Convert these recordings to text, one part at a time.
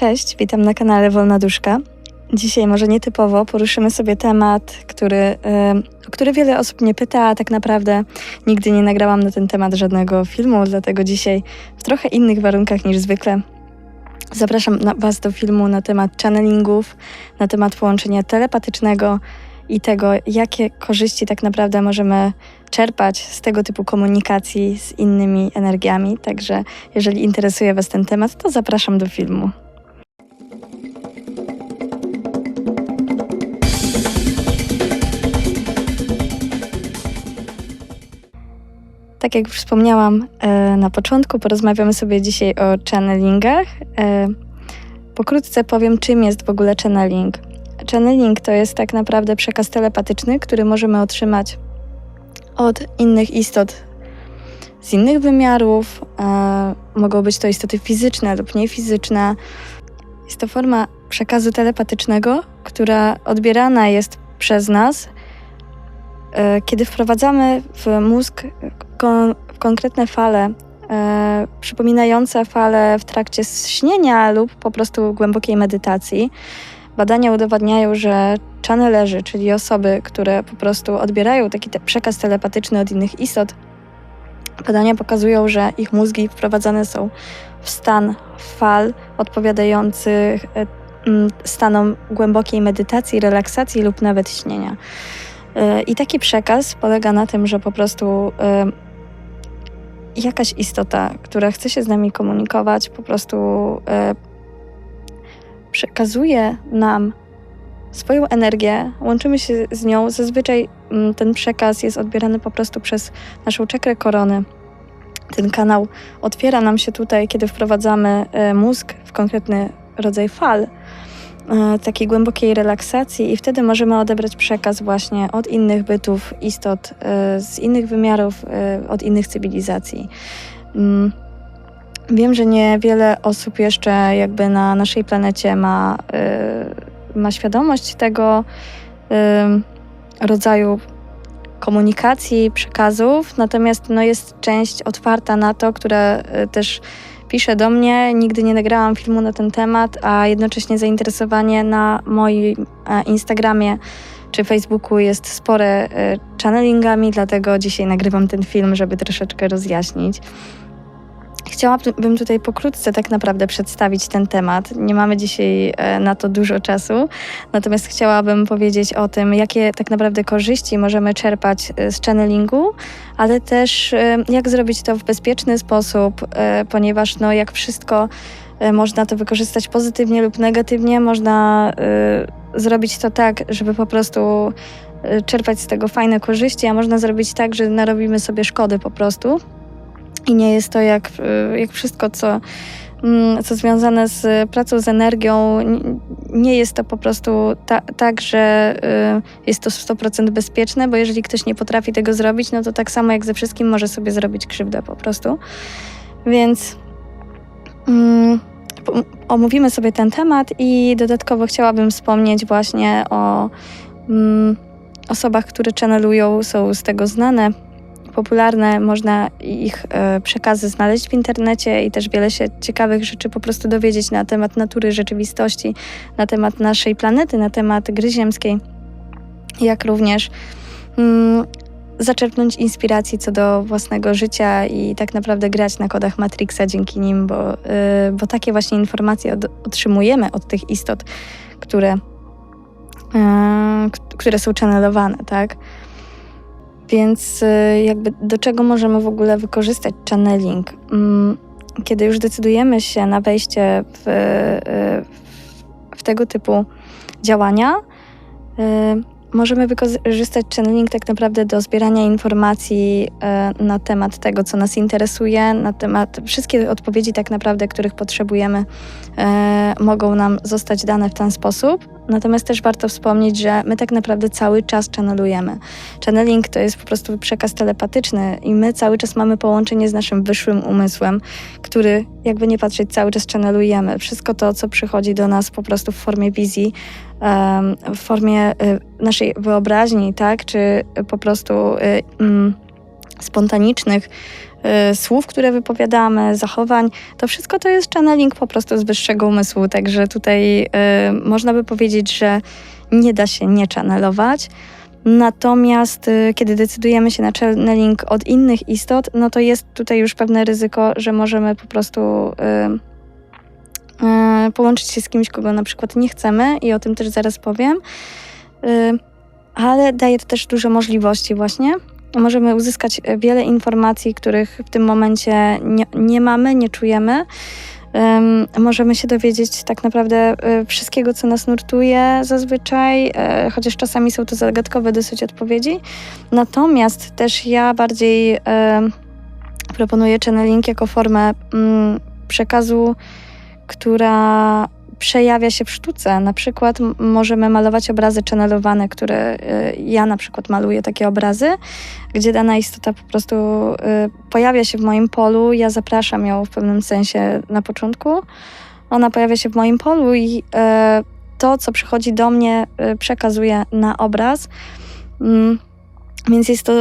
Cześć, witam na kanale Wolna Duszka. Dzisiaj może nietypowo poruszymy sobie temat, który, e, o który wiele osób mnie pyta, a tak naprawdę nigdy nie nagrałam na ten temat żadnego filmu, dlatego dzisiaj w trochę innych warunkach niż zwykle zapraszam Was do filmu na temat channelingów, na temat połączenia telepatycznego i tego, jakie korzyści tak naprawdę możemy czerpać z tego typu komunikacji z innymi energiami. Także jeżeli interesuje Was ten temat, to zapraszam do filmu. Tak jak wspomniałam e, na początku, porozmawiamy sobie dzisiaj o channelingach. E, pokrótce powiem, czym jest w ogóle channeling. Channeling to jest tak naprawdę przekaz telepatyczny, który możemy otrzymać od innych istot z innych wymiarów. E, mogą być to istoty fizyczne lub niefizyczne. Jest to forma przekazu telepatycznego, która odbierana jest przez nas, kiedy wprowadzamy w mózg kon konkretne fale, e, przypominające fale w trakcie śnienia lub po prostu głębokiej medytacji. Badania udowadniają, że channelerzy, czyli osoby, które po prostu odbierają taki te przekaz telepatyczny od innych istot, badania pokazują, że ich mózgi wprowadzane są w stan fal odpowiadających e, stanom głębokiej medytacji, relaksacji lub nawet śnienia. I taki przekaz polega na tym, że po prostu e, jakaś istota, która chce się z nami komunikować, po prostu przekazuje nam swoją energię, łączymy się z nią. Zazwyczaj mm, ten przekaz jest odbierany po prostu przez naszą czekrę korony. Ten kanał otwiera nam się tutaj, kiedy wprowadzamy e, mózg w konkretny rodzaj fal, takiej głębokiej relaksacji, i wtedy możemy odebrać przekaz właśnie od innych bytów, istot e, z innych wymiarów, od innych cywilizacji. Mm, Wiem, że niewiele osób jeszcze jakby na naszej planecie ma, ma świadomość tego rodzaju komunikacji, przekazów, natomiast no, jest część otwarta na to, która też pisze do mnie. Nigdy nie nagrałam filmu na ten temat, a jednocześnie zainteresowanie na moim e, Instagramie czy Facebooku jest spore channelingami, dlatego dzisiaj nagrywam ten film, żeby troszeczkę rozjaśnić. Chciałabym tutaj pokrótce tak naprawdę przedstawić ten temat. Nie mamy dzisiaj e, na to dużo czasu, natomiast chciałabym powiedzieć o tym, jakie tak naprawdę korzyści możemy czerpać e, z channelingu, ale też e, jak zrobić to w bezpieczny sposób, ponieważ no, jak wszystko można to wykorzystać pozytywnie lub negatywnie, można zrobić to tak, żeby po prostu czerpać z tego fajne korzyści, a można zrobić tak, że narobimy sobie szkody po prostu. I nie jest to jak, y, jak wszystko, co, mm, co związane z pracą z energią. Nie jest to po prostu ta, tak, że y, jest to 100% bezpieczne, bo jeżeli ktoś nie potrafi tego zrobić, no to tak samo jak ze wszystkim może sobie zrobić krzywdę po prostu. Więc um, omówimy sobie ten temat i dodatkowo chciałabym wspomnieć właśnie o um, osobach, które channelują, są z tego znane popularne, można ich e, przekazy znaleźć w internecie i też wiele się ciekawych rzeczy po prostu dowiedzieć na temat natury rzeczywistości, na temat naszej planety, na temat gry ziemskiej, jak również mm, zaczerpnąć inspiracji co do własnego życia i tak naprawdę grać na kodach Matrixa dzięki nim, bo, y, bo takie właśnie informacje od, otrzymujemy od tych istot, które, y, które są channelowane, tak? Więc y, jakby do czego możemy w ogóle wykorzystać channeling? Mm, kiedy już decydujemy się na wejście w, y, w tego typu działania, y, możemy wykorzystać channeling tak naprawdę do zbierania informacji na temat tego, co nas interesuje, na temat wszystkie odpowiedzi tak naprawdę, których potrzebujemy, mogą nam zostać dane w ten sposób. Natomiast też warto wspomnieć, że my tak naprawdę cały czas channelujemy. Channeling to jest po prostu przekaz telepatyczny i my cały czas mamy połączenie z naszym wyższym umysłem, który jakby nie patrzeć cały czas channelujemy. Wszystko to, co przychodzi do nas po prostu w formie wizji, w formie y, naszej wyobraźni, tak, czy po prostu y, mm, spontanicznych słów, które wypowiadamy, zachowań, to wszystko to jest channeling po prostu z wyższego umysłu. Także tutaj y, można by powiedzieć, że nie da się nie channelować. Natomiast y, kiedy decydujemy się na channeling od innych istot, no to jest tutaj już pewne ryzyko, że możemy po prostu y, y, połączyć się z kimś, kogo na przykład nie chcemy i o tym też zaraz powiem. Y, ale daje to też duże możliwości właśnie. Możemy uzyskać wiele informacji, których w tym momencie nie, nie mamy, nie czujemy. Um, możemy się dowiedzieć tak naprawdę y, wszystkiego, co nas nurtuje zazwyczaj, y, chociaż czasami są to zagadkowe dosyć odpowiedzi. Natomiast też ja bardziej y, proponuję channeling jako formę mm, przekazu, która przejawia się w sztuce. Na przykład możemy malować obrazy channelowane, które y, ja na przykład maluję takie obrazy, gdzie dana istota po prostu y, pojawia się w moim polu. Ja zapraszam ją w pewnym sensie na początku. Ona pojawia się w moim polu i y, to, co przychodzi do mnie, przekazuje na obraz. Mm, więc jest to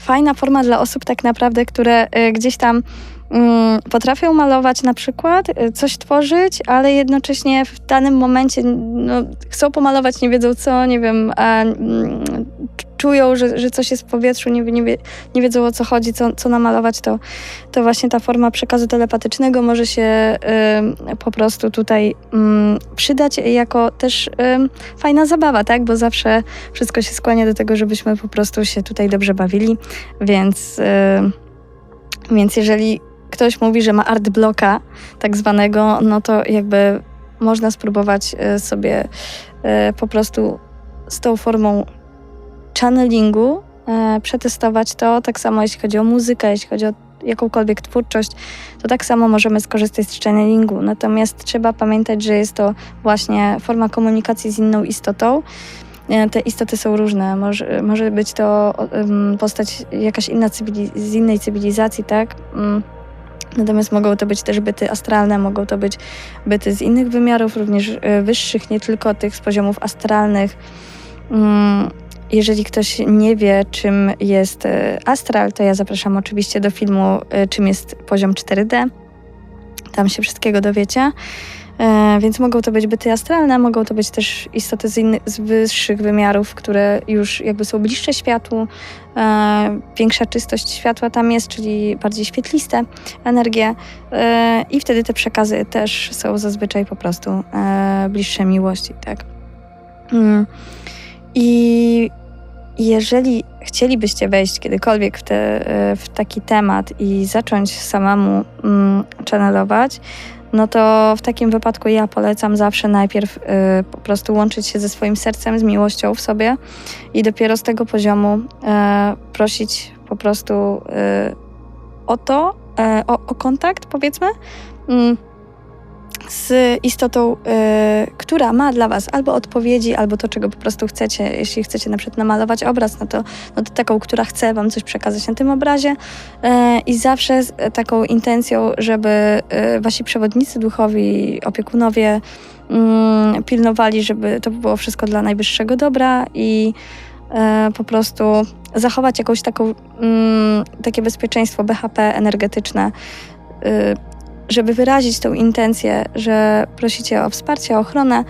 fajna forma dla osób tak naprawdę, które gdzieś tam potrafią malować na przykład, y, coś tworzyć, ale jednocześnie w danym momencie no, chcą pomalować, nie wiedzą co, nie wiem, a mm, czują, że, że coś jest w powietrzu, nie, nie, nie wiedzą o co chodzi, co, co namalować, to, to właśnie ta forma przekazu telepatycznego może się y, po prostu tutaj y, przydać jako też y, fajna zabawa, tak? Bo zawsze wszystko się skłania do tego, żebyśmy po prostu się tutaj dobrze bawili, więc... Y, więc jeżeli ktoś mówi, że ma art bloka tak zwanego, no to jakby można spróbować e, sobie e, po prostu z tą formą channelingu e, przetestować to. Tak samo jeśli chodzi o muzykę, jeśli chodzi o jakąkolwiek twórczość, to tak samo możemy skorzystać z channelingu. Natomiast trzeba pamiętać, że jest to właśnie forma komunikacji z inną istotą. Te istoty są różne. Może, może być to postać jakaś inna z innej cywilizacji, tak? Natomiast mogą to być też byty astralne, mogą to być byty z innych wymiarów, również e, wyższych, nie tylko tych z poziomów astralnych. Mm, jeżeli ktoś nie wie, czym jest e, astral, to ja zapraszam oczywiście do filmu, e, czym jest poziom 4D. Tam się wszystkiego dowiecie. E, więc mogą to być byty astralne, mogą to być też istoty z, innych, z wyższych wymiarów, które już jakby są bliższe światłu. E, większa czystość światła tam jest, czyli bardziej świetliste energie. E, I wtedy te przekazy też są zazwyczaj po prostu bliższe miłości, tak? Mm. I jeżeli chcielibyście wejść kiedykolwiek w, te, w taki temat i zacząć samemu mm, channelować, no to w takim wypadku ja polecam zawsze najpierw y, po prostu łączyć się ze swoim sercem, z miłością w sobie i dopiero z tego poziomu y, prosić po prostu y, o to, o, o, kontakt, powiedzmy. Z istotą, y, która ma dla Was albo odpowiedzi, albo to, czego po prostu chcecie. Jeśli chcecie na przykład namalować obraz, no to, no to taką, która chce Wam coś przekazać na tym obrazie y, i zawsze z taką intencją, żeby y, Wasi przewodnicy duchowi, opiekunowie mm, pilnowali, żeby to było wszystko dla najwyższego dobra i po prostu zachować jakąś taką, mm, takie bezpieczeństwo BHP energetyczne żeby wyrazić tą intencję, że prosicie o wsparcie, o ochronę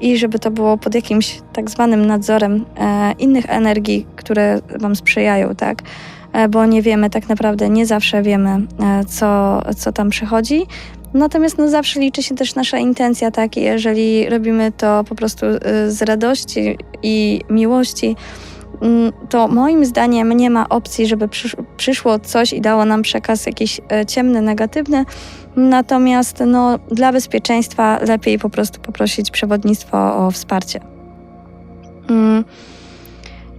i żeby to było pod jakimś tak zwanym nadzorem e, innych energii, które Wam sprzyjają, tak? E, bo nie wiemy tak naprawdę, nie zawsze wiemy, e, co, co tam przychodzi. Natomiast no, zawsze liczy się też nasza intencja, tak? I jeżeli robimy to po prostu e, z radości i miłości, to moim zdaniem nie ma opcji, żeby przyszło coś i dało nam przekaz jakiś e, ciemny, negatywny, Natomiast no, dla bezpieczeństwa lepiej po prostu poprosić przewodnictwo o wsparcie. Mm.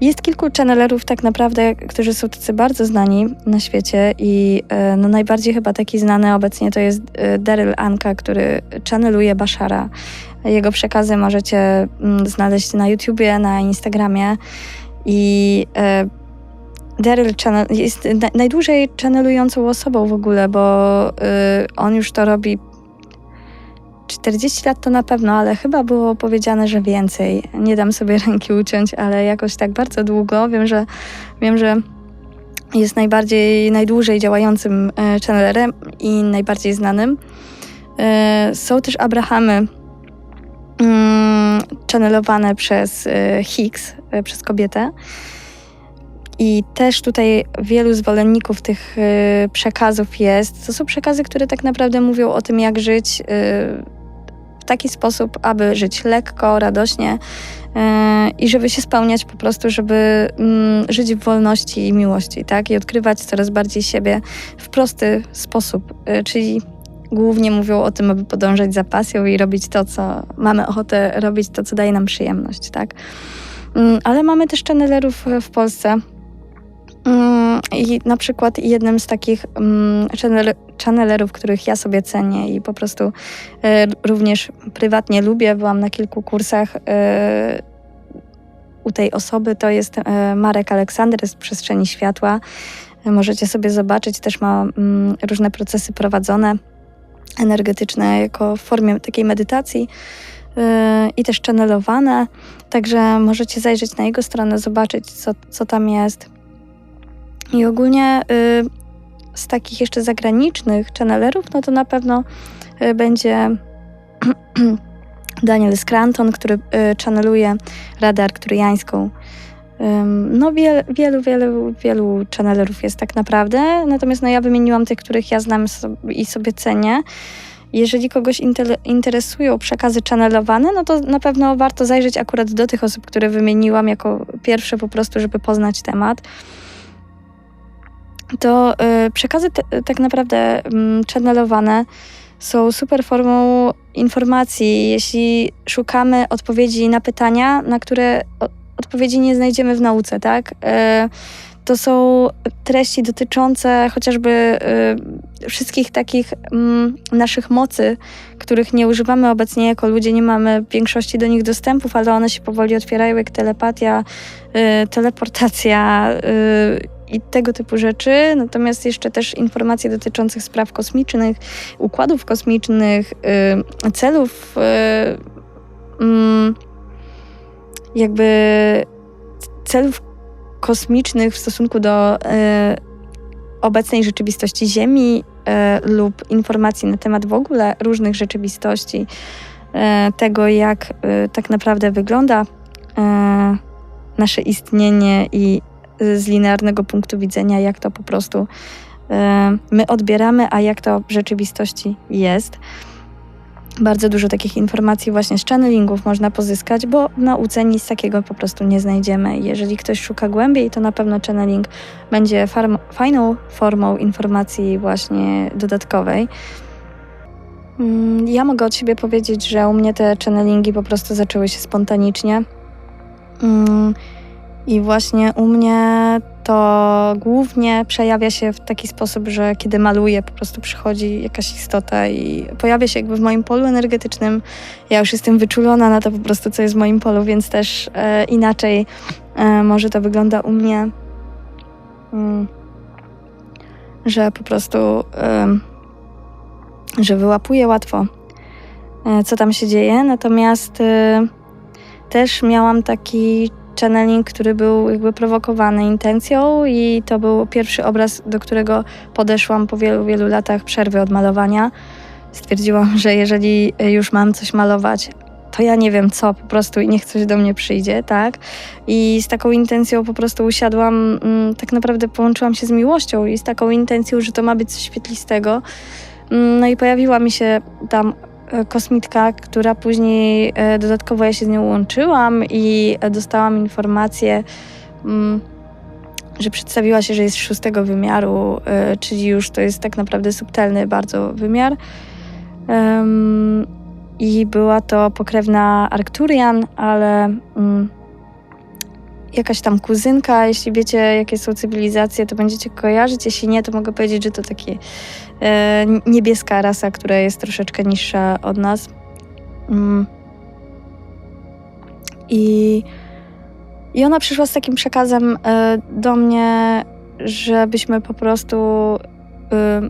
Jest kilku channelerów tak naprawdę, którzy są tacy bardzo znani na świecie i e, no, najbardziej chyba taki znany obecnie to jest e, Daryl Anka, który channeluje Bashara. Jego przekazy możecie mm, znaleźć na YouTubie, na Instagramie i e, Daryl jest najdłużej channelującą osobą w ogóle, bo y, on już to robi 40 lat to na pewno, ale chyba było powiedziane, że więcej. Nie dam sobie ręki uciąć, ale jakoś tak bardzo długo. Wiem, że wiem, że jest najbardziej, najdłużej działającym e, channelerem i najbardziej znanym. E, są też Abrahamy, mm, channelowane przez e, Higgs, przez kobietę. I też tutaj wielu zwolenników tych przekazów jest. To są przekazy, które tak naprawdę mówią o tym, jak żyć w taki sposób, aby żyć lekko, radośnie, i żeby się spełniać po prostu, żeby mm, żyć w wolności i miłości, tak? I odkrywać coraz bardziej siebie w prosty sposób, y, czyli głównie mówią o tym, aby podążać za pasją i robić to, co mamy ochotę robić, to, co daje nam przyjemność, tak? Mm, ale mamy też channelerów w Polsce. Mm, I na przykład jednym z takich channelerów, których ja sobie cenię i po prostu y, również prywatnie lubię, byłam na kilku kursach y, u tej osoby to jest e, Marek Aleksander z Przestrzeni Światła. E, możecie sobie zobaczyć, też ma mm, różne procesy prowadzone energetyczne jako w formie takiej medytacji e, i też channelowane. Także możecie zajrzeć na jego stronę, zobaczyć, co, co tam jest. I ogólnie z takich jeszcze zagranicznych channelerów, no to na pewno będzie Daniel Scranton, który y, channeluje Radę Arkturiańską. No wiel, wielu, wielu, wielu channelerów jest tak naprawdę, natomiast no ja wymieniłam tych, których ja znam i sobie cenię. Jeżeli kogoś interesują przekazy channelowane, no to na pewno warto zajrzeć akurat do tych osób, które wymieniłam jako pierwsze po prostu, żeby poznać temat. To y, przekazy te, tak naprawdę y, channelowane są super formą informacji, jeśli szukamy odpowiedzi na pytania, na które odpowiedzi nie znajdziemy w nauce, tak? E, to są treści dotyczące chociażby e, wszystkich takich mm, naszych mocy, których nie używamy obecnie jako ludzie, nie mamy większości do nich dostępów, ale one się powoli otwierają, jak telepatia, e, teleportacja i tego typu rzeczy, natomiast jeszcze też informacje dotyczących spraw kosmicznych, układów kosmicznych, celów, mm, jakby celów kosmicznych w stosunku do y, obecnej rzeczywistości Ziemi lub informacji na temat w ogóle różnych rzeczywistości, tego jak tak naprawdę wygląda nasze istnienie i z linearnego punktu widzenia, jak to po prostu e, my odbieramy, a jak to w rzeczywistości jest. Bardzo dużo takich informacji właśnie z channelingów można pozyskać, bo w nauce nic takiego po prostu nie znajdziemy. Jeżeli ktoś szuka głębiej, to na pewno channeling będzie fajną formą informacji właśnie dodatkowej. Mm, ja mogę od siebie powiedzieć, że u mnie te channelingi po prostu zaczęły się spontanicznie. I właśnie u mnie to głównie przejawia się w taki sposób, że kiedy maluję, po prostu przychodzi jakaś istota i pojawia się jakby w moim polu energetycznym. Ja już jestem wyczulona na to po prostu, co jest w moim polu, więc też e, inaczej e, może to wygląda u mnie, mm, że po prostu, e, że wyłapuję łatwo, e, co tam się dzieje. Natomiast e, też miałam taki channeling, który był jakby prowokowany intencją i to był pierwszy obraz, do którego podeszłam po wielu, wielu latach przerwy od malowania. Stwierdziłam, że jeżeli już mam coś malować, to ja nie wiem co, po prostu i niech coś do mnie przyjdzie, tak? I z taką intencją po prostu usiadłam, mm, tak naprawdę połączyłam się z miłością i z taką intencją, że to ma być coś świetlistego. Mm, no i pojawiła mi się tam kosmitka, która później e, dodatkowo ja się z nią łączyłam i dostałam informację, mm, że przedstawiła się, że jest szóstego wymiaru, e, czyli już to jest tak naprawdę subtelny bardzo wymiar. I była to pokrewna Arkturian, ale mm, jakaś tam kuzynka. Jeśli wiecie, jakie są cywilizacje, to będziecie kojarzyć. Jeśli nie, to mogę powiedzieć, że to takie e, niebieska rasa, która jest troszeczkę niższa od nas. Mm. I, I ona przyszła z takim przekazem e, do mnie, żebyśmy po prostu. E,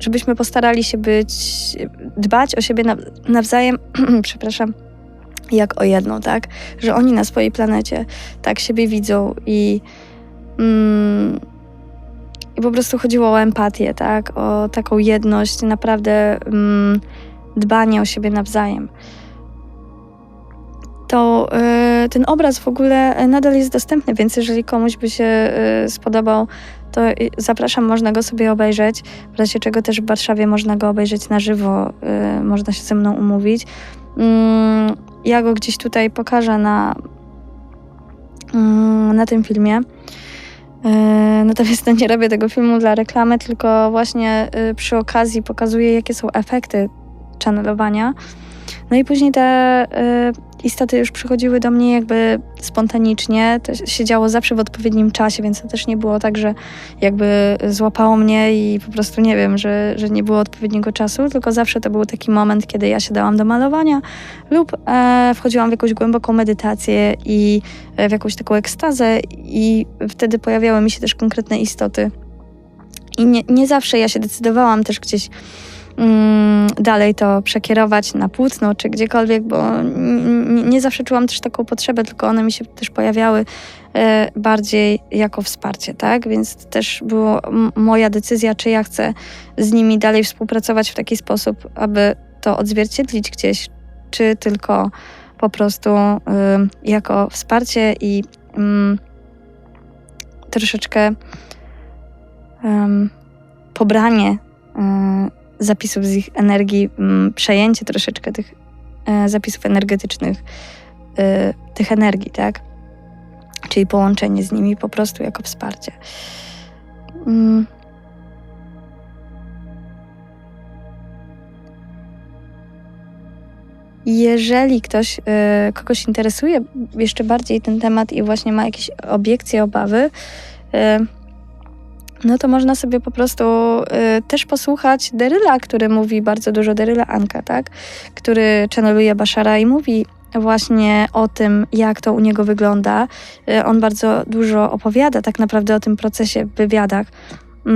żebyśmy postarali się być, dbać o siebie nawzajem, przepraszam, jak o jedną, tak? Że oni na swojej planecie tak siebie widzą i mm, i po prostu chodziło o empatię, tak? O taką jedność, naprawdę mm, dbanie o siebie nawzajem. To y, ten obraz w ogóle nadal jest dostępny, więc jeżeli komuś by się y, spodobał, to zapraszam, można go sobie obejrzeć. W razie czego też w Warszawie można go obejrzeć na żywo, y, można się ze mną umówić. Mm, ja go gdzieś tutaj pokażę na, mm, na tym filmie. E, natomiast no nie robię tego filmu dla reklamy, tylko właśnie y, przy okazji pokazuję, jakie są efekty channelowania. No i później te y, istoty już przychodziły do mnie jakby spontanicznie. To się działo zawsze w odpowiednim czasie, więc to też nie było tak, że jakby złapało mnie i po prostu nie wiem, że, że nie było odpowiedniego czasu, tylko zawsze to był taki moment, kiedy ja się dałam do malowania lub e, wchodziłam w jakąś głęboką medytację i e, w jakąś taką ekstazę i wtedy pojawiały mi się też konkretne istoty. I nie, nie zawsze ja się decydowałam też gdzieś dalej to przekierować na płótno czy gdziekolwiek, bo nie zawsze czułam też taką potrzebę, tylko one mi się też pojawiały e, bardziej jako wsparcie, tak? Więc też była moja decyzja, czy ja chcę z nimi dalej współpracować w taki sposób, aby to odzwierciedlić gdzieś, czy tylko po prostu jako wsparcie i troszeczkę pobranie zapisów z ich energii, mm, przejęcie troszeczkę tych e, zapisów energetycznych, e, tych energii, tak? Czyli połączenie z nimi po prostu jako wsparcie. Mm. Jeżeli ktoś, e, kogoś interesuje jeszcze bardziej ten temat i właśnie ma jakieś obiekcje, obawy, no to można sobie po prostu y, też posłuchać Deryla, który mówi bardzo dużo, Deryla Anka, tak? Który channeluje Bashara i mówi właśnie o tym, jak to u niego wygląda. Y, on bardzo dużo opowiada tak naprawdę o tym procesie w wywiadach, y,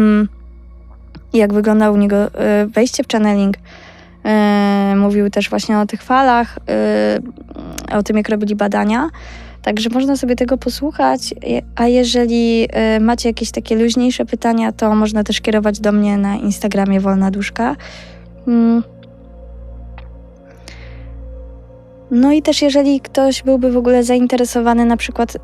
jak wygląda u niego y, wejście w channeling. Y, mówił też właśnie o tych falach, y, o tym, jak robili badania. Także można sobie tego posłuchać, a jeżeli e, macie jakieś takie luźniejsze pytania, to można też kierować do mnie na Instagramie Wolna Duszka. Mm. No i też jeżeli ktoś byłby w ogóle zainteresowany na przykład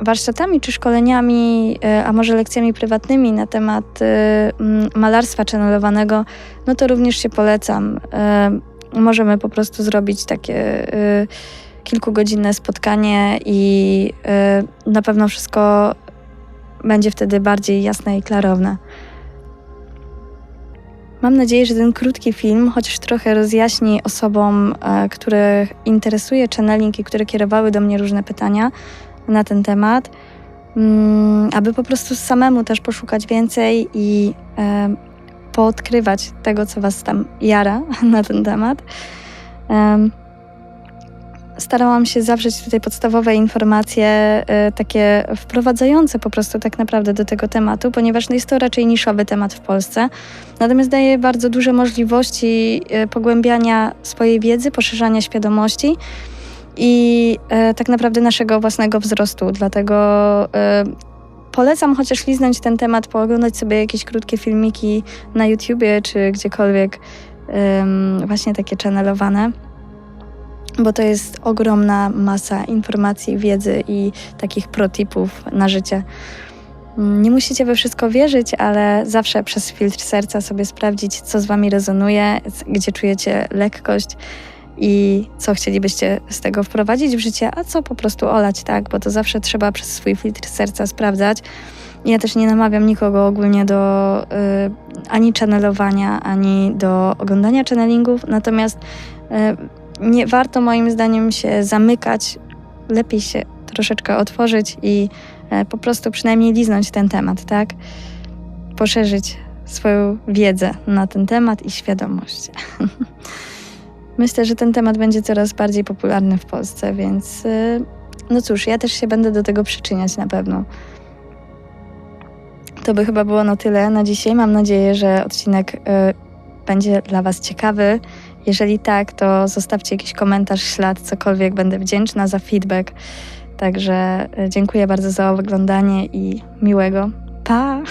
warsztatami czy szkoleniami, e, a może lekcjami prywatnymi na temat e, malarstwa channelowanego, no to również się polecam. Możemy po prostu zrobić takie kilkugodzinne spotkanie i y, na pewno wszystko będzie wtedy bardziej jasne i klarowne. Mam nadzieję, że ten krótki film chociaż trochę rozjaśni osobom, e, które interesuje channeling i które kierowały do mnie różne pytania na ten temat, mm, aby po prostu samemu też poszukać więcej i e, poodkrywać tego, co Was tam jara na ten temat starałam się zawrzeć tutaj podstawowe informacje, y, takie wprowadzające po prostu tak naprawdę do tego tematu, ponieważ no jest to raczej niszowy temat w Polsce. Natomiast daje bardzo duże możliwości y, pogłębiania swojej wiedzy, poszerzania świadomości i y, tak naprawdę naszego własnego wzrostu. Dlatego polecam chociaż liznąć ten temat, pooglądać sobie jakieś krótkie filmiki na YouTubie czy gdziekolwiek właśnie takie channelowane bo to jest ogromna masa informacji, wiedzy i takich protipów na życie. Nie musicie we wszystko wierzyć, ale zawsze przez filtr serca sobie sprawdzić, co z wami rezonuje, gdzie czujecie lekkość i co chcielibyście z tego wprowadzić w życie, a co po prostu olać, tak? Bo to zawsze trzeba przez swój filtr serca sprawdzać. Ja też nie namawiam nikogo ogólnie do y, ani channelowania, ani do oglądania channelingów, natomiast y, nie warto moim zdaniem się zamykać, lepiej się troszeczkę otworzyć i e, po prostu przynajmniej liznąć ten temat, tak? Poszerzyć swoją wiedzę na ten temat i świadomość. Myślę, że ten temat będzie coraz bardziej popularny w Polsce, więc e, no cóż, ja też się będę do tego przyczyniać na pewno. To by chyba było na tyle na dzisiaj. Mam nadzieję, że odcinek y, będzie dla Was ciekawy. Jeżeli tak, to zostawcie jakiś komentarz, ślad, cokolwiek. Będę wdzięczna za feedback. Także e, dziękuję bardzo za oglądanie i miłego. Pa!